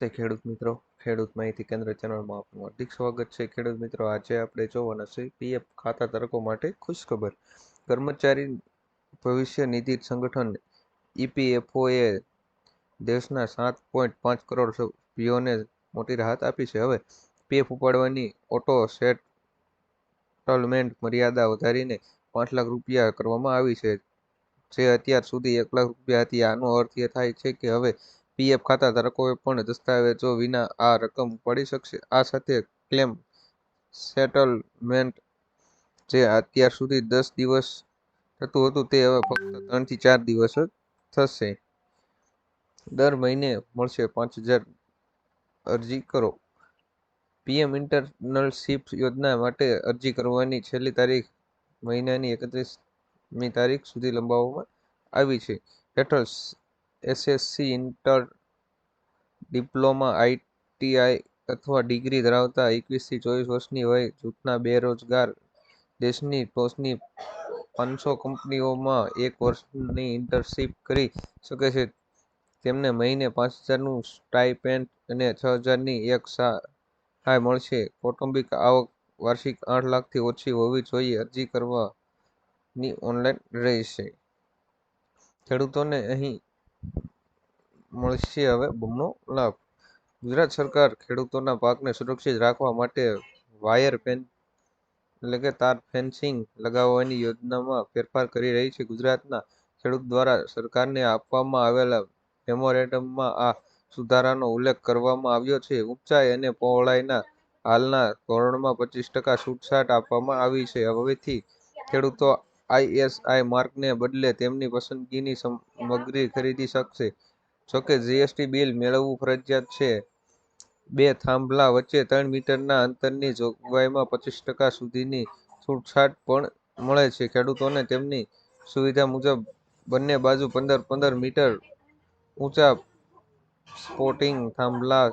તે ખેડૂત મિત્રો. ખેડૂત માહિતી કેન્દ્ર ચેનલમાં આપનું હાર્દિક સ્વાગત છે. ખેડૂત મિત્રો, આજે આપણે જોવાના છે પીએફ ખાતા ધારકો માટે ખુશખબર. કર્મચારી ભવિષ્ય નિધિ સંગઠન ઈપીએફઓએ દેશના સાત પોઈન્ટ પાંચ કરોડ સભ્યોને મોટી રાહત આપી છે. હવે પીએફ ઉપાડવાની ઓટો સેટલમેન્ટ મર્યાદા વધારીને પાંચ લાખ રૂપિયા કરવામાં આવી છે. જે અત્યાર સુધી એક લાખ રૂપિયા હતી. આનો અર્થ એ થાય છે કે હવે પીએફ ખાતા ધારકોએ પણ દસ્તાવેજો વિના આ રકમ ઉપાડી શકશે. આ સાથે ક્લેમ સેટલમેન્ટ જે અત્યાર સુધી દસ દિવસ થતું હતું તે હવે ફક્ત ત્રણથી ચાર દિવસ જ થશે. દર મહિને મળશે પાંચ હજાર અરજી કરો. પીએમ ઇન્ટરનલશીપ યોજના માટે અરજી કરવાની છેલ્લી તારીખ મહિનાની એકત્રીસમી તારીખ સુધી લંબાવવામાં આવી છે. હેઠળ એસએસસી ઇન્ટર ડિપ્લોમા આઈટીઆઈ અથવા ડિગ્રી ધરાવતા એકવીસથી ચોવીસ વર્ષની વય જૂથના બેરોજગાર દેશની ટોચની પાંચસો કંપનીઓમાં એક વર્ષની ઇન્ટર્નશીપ કરી શકે છે. તેમને મહિને પાંચ હજારનું સ્ટાઇપેન્ડ અને છ હજારની એક સહાય મળશે. કૌટુંબિક આવક વાર્ષિક આઠ લાખથી ઓછી હોવી જોઈએ, અરજી કરવાની ઓનલાઈન રહેશે. ખેડૂતોને અહીં મળશે હવે બમણો લાભ. ગુજરાત સરકાર ખેડૂતોના પાકને સુરક્ષિત રાખવા માટે વાયર ફેન, એટલે કે તાર ફેન્સિંગ લગાવવાની યોજનામાં ફેરફાર કરી રહી છે. ગુજરાતના ખેડૂત દ્વારા સરકારને આપવામાં આવેલા મેમોરેન્ડમમાં આ સુધારાનો ઉલ્લેખ કરવામાં આવ્યો છે. ઊંચાઈ અને પહોળાઈના હાલના ધોરણમાં પચીસ ટકા છૂટછાટ આપવામાં આવી છે. હવેથી ખેડૂતો આઈએસઆઈ માર્કને બદલે તેમની પસંદગીની સામગ્રી ખરીદી શકશે. જોકે જીએસટી બિલ મેળવવું ફરજિયાત છે. બે થાંભલા વચ્ચે ત્રણ મીટરના અંતરની જોગવાઈમાં પચીસ ટકા સુધીની છૂટછાટ પણ મળે છે. ખેડૂતોને તેમની સુવિધા મુજબ બંને બાજુ પંદર પંદર મીટર ઊંચા સ્પોર્ટિંગ થાંભલા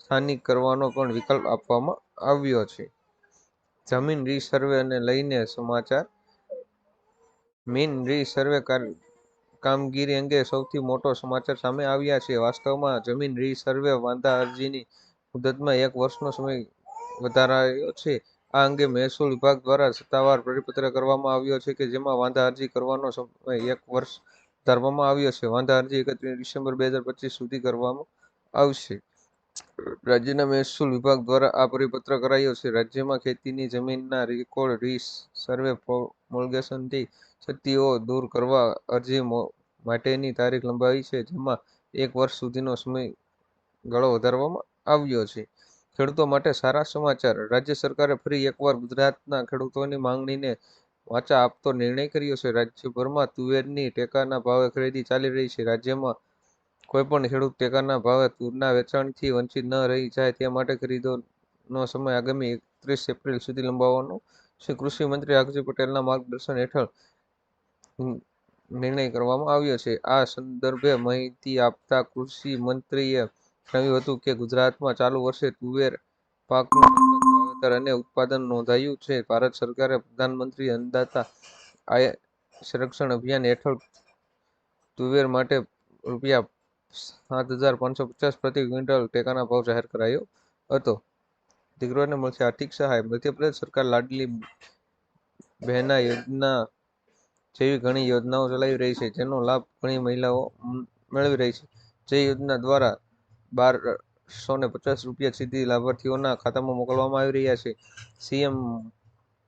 સ્થાનિક કરવાનો પણ વિકલ્પ આપવામાં આવ્યો છે. જમીન રીસર્વેને લઈને સમાચાર. મીન રીસર્વે કામગીરી અંગે સૌથી મોટો સમાચાર સામે આવ્યા છે. વાસ્તવમાં જમીન રીસર્વે વાંધા અરજીની મુદતમાં એક વર્ષનો સમય વધારાયો છે. આ અંગે મહેસૂલ વિભાગ દ્વારા સત્તાવાર પરિપત્ર કરવામાં આવ્યો છે કે જેમાં વાંધા અરજી કરવાનો સમય એક વર્ષ વધારવામાં આવ્યો છે. વાંધા અરજી એકત્રીસ ડિસેમ્બર બે હજાર પચીસ સુધી કરવામાં આવશે. રાજ્યના મહેસૂલ વિભાગ દ્વારા આ પરિપત્ર કરાયો છે. રાજ્યમાં ખેતીની જમીનના રેકોર્ડ રી સર્વે પ્રોમોલ્ગેશનથી શક્તિઓ દૂર કરવા અરજી માટેની તારીખ લંબાવી છે, જેમાં એક વર્ષ સુધીનો સમયગાળો વધારવામાં આવ્યો છે. ખેડૂતો માટે સારા સમાચાર. રાજ્ય સરકારે ફરી એકવાર ગુજરાતના ખેડૂતોની માંગણીને વાચા આપતો નિર્ણય કર્યો છે. રાજ્યભરમાં તુવેરની ટેકાના ભાવે ખરીદી ચાલી રહી છે. રાજ્યમાં કોઈપણ ખેડૂત ટેકાના ભાવે તુરના વેચાણથી વંચિત ન રહી જાય તે માટે ખરીદોનો સમય આગામી એકત્રીસ એપ્રિલ સુધી લંબાવવાનો છે કૃષિ મંત્રી અક્ષય પટેલના માર્ગદર્શન હેઠળ નિર્ણય કરવામાં આવ્યો છે. આ સંદર્ભે માહિતી આપતા કૃષિ મંત્રીએ જણાવ્યું હતું કે ગુજરાતમાં ચાલુ વર્ષે તુવેર, પાકનું વાવેતર અને ઉત્પાદન નોંધાયું છે. ભારત સરકારે પ્રધાનમંત્રી અન્નદાતા આય, સંરક્ષણ અભિયાન હેઠળ તુવેર માટે રૂપિયા સાત હજાર પાંચસો પચાસ પ્રતિ ક્વિન્ટલ ટેકાના ભાવ જાહેર કરાયો હતો. દીકરીઓને મળશે. આર્થિક સહાય, મધ્યપ્રદેશ સરકાર લાડલી બહેના યોજના જેવી ઘણી યોજનાઓ ચલાવી રહી છે. જેનો લાભ ઘણી મહિલાઓ મેળવી રહી છે. જે યોજના દ્વારા બારસો ને પચાસ રૂપિયા સીધી લાભાર્થીઓના ખાતામાં મોકલવામાં આવી રહ્યા છે. સીએમ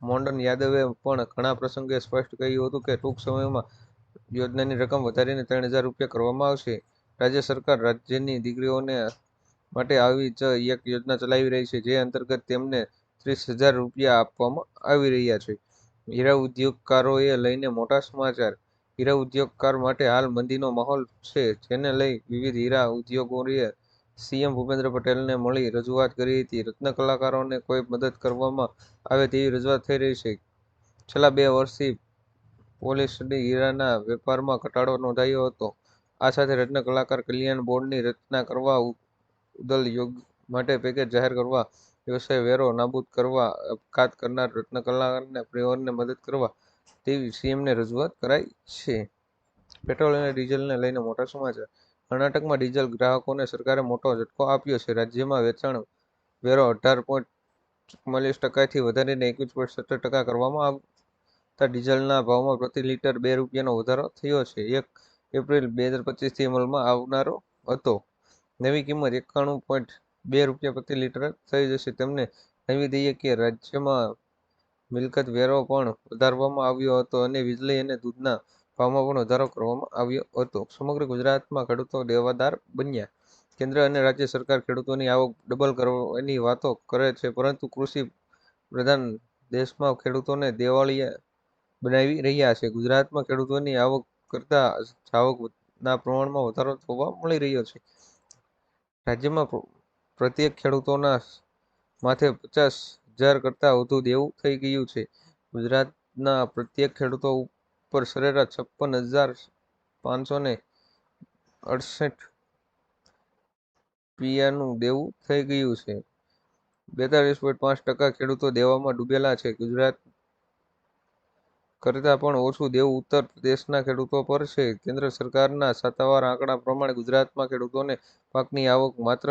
મોન્ડન યાદવે પણ ઘણા પ્રસંગે સ્પષ્ટ કહ્યું હતું કે, ટૂંક સમયમાં યોજનાની રકમ વધારીને ત્રણ હજાર રૂપિયા કરવામાં આવશે. રાજ્ય સરકાર રાજ્યની દીકરીઓને માટે આવી જ એક યોજના ચલાવી રહી છે, જે અંતર્ગત તેમને ત્રીસ હજાર રૂપિયા આપવામાં આવી રહ્યા છે. હીરા ઉદ્યોગકારોએ લઈને મોટા સમાચાર. હીરા ઉદ્યોગકાર માટે હાલ મંદીનો માહોલ છે, જેને લઈ વિવિધ હીરા ઉદ્યોગોએ સીએમ ભૂપેન્દ્ર પટેલને મળી રજૂઆત કરી હતી. રત્ન કલાકારોને કોઈ મદદ કરવામાં આવે તેવી રજૂઆત થઈ રહી છે. છેલ્લા બે વર્ષથી પોલીસની હીરાના વેપારમાં ઘટાડો નોંધાયો હતો. આ સાથે રત્ન કલાકાર કલ્યાણ બોર્ડની રચના કરવા ઉદલ યોગ માટે પેકેજ જાહેર કરવા, વ્યવસાય વેરો નાબૂદ કરવા આપઘાત કરનાર રત્ન કલાકારને પરિવારને મદદ કરવા તેવી સીએમને રજૂઆત કરાઈ છે. પેટ્રોલ અને ડીઝલને લઈને મોટા સમાચાર. કર્ણાટકમાં ડીઝલ ગ્રાહકોને સરકારે મોટો ઝટકો આપ્યો છે. રાજ્યમાં વેચાણ વેરો અઢાર પોઈન્ટ ચુમ્માલીસ ટકાથી વધારીને એકવીસ પોઈન્ટ સત્તર ટકા કરવામાં આવતા ડીઝલના ભાવમાં પ્રતિ લિટર બે રૂપિયાનો વધારો થયો છે. એક એપ્રિલ બે હજાર પચીસથી અમલમાં આવનારો હતો. નવી કિંમત એકાણું પોઈન્ટ બે રૂપિયા પ્રતિ લીટર થઈ જશે. તેમને નવી દઈએ કે રાજ્યમાં મિલકત વેરો પણ વધારવામાં આવ્યો હતો અને વીજળી અને દૂધના ભાવમાં પણ વધારો કરવામાં આવ્યો હતો. સમગ્ર ગુજરાતમાં ખેડૂતો દેવાદાર બન્યા. કેન્દ્ર અને રાજ્ય સરકાર ખેડૂતોની આવક ડબલ કરવાની વાતો કરે છે, પરંતુ કૃષિ પ્રધાન દેશમાં ખેડૂતોને દેવાળીએ બનાવી રહ્યા છે. ગુજરાતમાં ખેડૂતોની આવક કરતા આવકના પ્રમાણમાં વધારો જોવા મળી રહ્યો છે. રાજ્યમાં પ્રત્યેક ખેડૂતોના માથે પચાસ હજાર કરતાં વધુ દેવું થઈ ગયું છે. ગુજરાતના પ્રત્યેક ખેડૂતો ઉપર સરેરાશ છપ્પન હજાર પાંચસો ને અડસઠ પીઆનું દેવું થઈ ગયું છે. બેતાલીસ પોઈન્ટ પાંચ ટકા ખેડૂતો દેવામાં ડૂબેલા છે. ગુજરાત કરતાં પણ ઓછું દેવું ઉત્તર પ્રદેશના ખેડૂતો પર છે. કેન્દ્ર સરકારના સત્તાવાર આંકડા પ્રમાણે ગુજરાતમાં ખેડૂતોને પાકની આવક માત્ર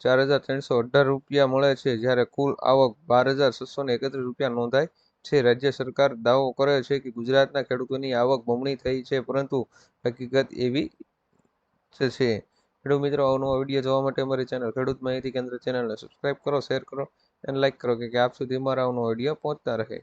ચાર હજાર ત્રણસો અઢાર રૂપિયા મળે છે, જ્યારે કુલ આવક બાર હજાર છસો ને એકત્રીસ રૂપિયા નોંધાઈ છે. રાજ્ય સરકાર દાવો કરે છે કે ગુજરાતના ખેડૂતોની આવક બમણી થઈ છે, પરંતુ હકીકત એવી છે. ખેડૂત મિત્રો અવનવો વીડિયો જોવા માટે અમારી ચેનલ ખેડૂત માહિતી કેન્દ્ર ચેનલને સબસ્ક્રાઇબ કરો શેર કરો અને લાઇક કરો કે આપ સુધી અમારા અવનવો વીડિયો પહોંચતા રહે.